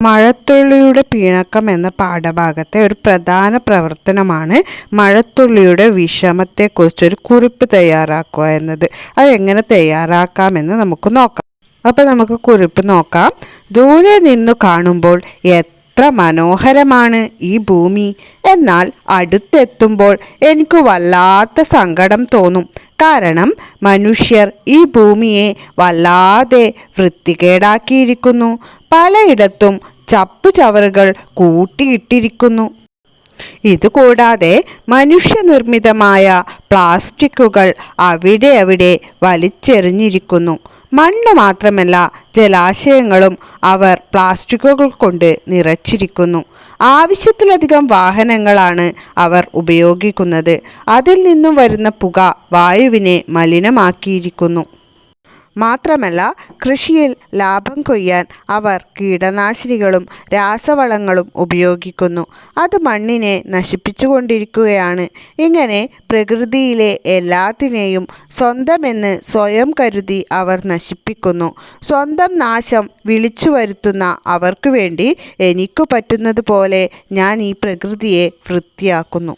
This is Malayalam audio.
മഴത്തുള്ളിയുടെ പിണക്കം എന്ന പാഠഭാഗത്തെ ഒരു പ്രധാന പ്രവർത്തനമാണ് മഴത്തുള്ളിയുടെ വിഷമത്തെക്കുറിച്ചൊരു കുറിപ്പ് തയ്യാറാക്കുക എന്നത്. എങ്ങനെ തയ്യാറാക്കാമെന്ന് നമുക്ക് നോക്കാം. അപ്പോൾ നമുക്ക് കുറിപ്പ് നോക്കാം. ദൂരെ നിന്നു കാണുമ്പോൾ എത്ര മനോഹരമാണ് ഈ ഭൂമി. എന്നാൽ അടുത്തെത്തുമ്പോൾ എനിക്ക് വല്ലാത്ത സങ്കടം തോന്നും. കാരണം മനുഷ്യർ ഈ ഭൂമിയെ വല്ലാതെ വൃത്തികേടാക്കിയിരിക്കുന്നു. പലയിടത്തും ചപ്പുചവറുകൾ കൂട്ടിയിട്ടിരിക്കുന്നു. ഇതുകൂടാതെ മനുഷ്യനിർമ്മിതമായ പ്ലാസ്റ്റിക്കുകൾ അവിടെ അവിടെ വലിച്ചെറിഞ്ഞിരിക്കുന്നു. മണ്ണ് മാത്രമല്ല ജലാശയങ്ങളും അവർ പ്ലാസ്റ്റിക്കുകൾ കൊണ്ട് നിറച്ചിരിക്കുന്നു. ആവശ്യത്തിലധികം വാഹനങ്ങളാണ് അവർ ഉപയോഗിക്കുന്നത്. അതിൽ നിന്നും വരുന്ന പുക വായുവിനെ മലിനമാക്കിയിരിക്കുന്നു. മാത്രമല്ല കൃഷിയിൽ ലാഭം കൊയ്യാൻ അവർ കീടനാശിനികളും രാസവളങ്ങളും ഉപയോഗിക്കുന്നു. അത് മണ്ണിനെ നശിപ്പിച്ചുകൊണ്ടിരിക്കുകയാണ്. ഇങ്ങനെ പ്രകൃതിയിലെ എല്ലാത്തിനെയും സ്വന്തമെന്ന് സ്വയം കരുതി അവർ നശിപ്പിക്കുന്നു. സ്വന്തം നാശം വിളിച്ചു വരുത്തുന്ന അവർക്ക് വേണ്ടി എനിക്കു പറ്റുന്നത് പോലെ ഞാൻ ഈ പ്രകൃതിയെ വൃത്തിയാക്കുന്നു.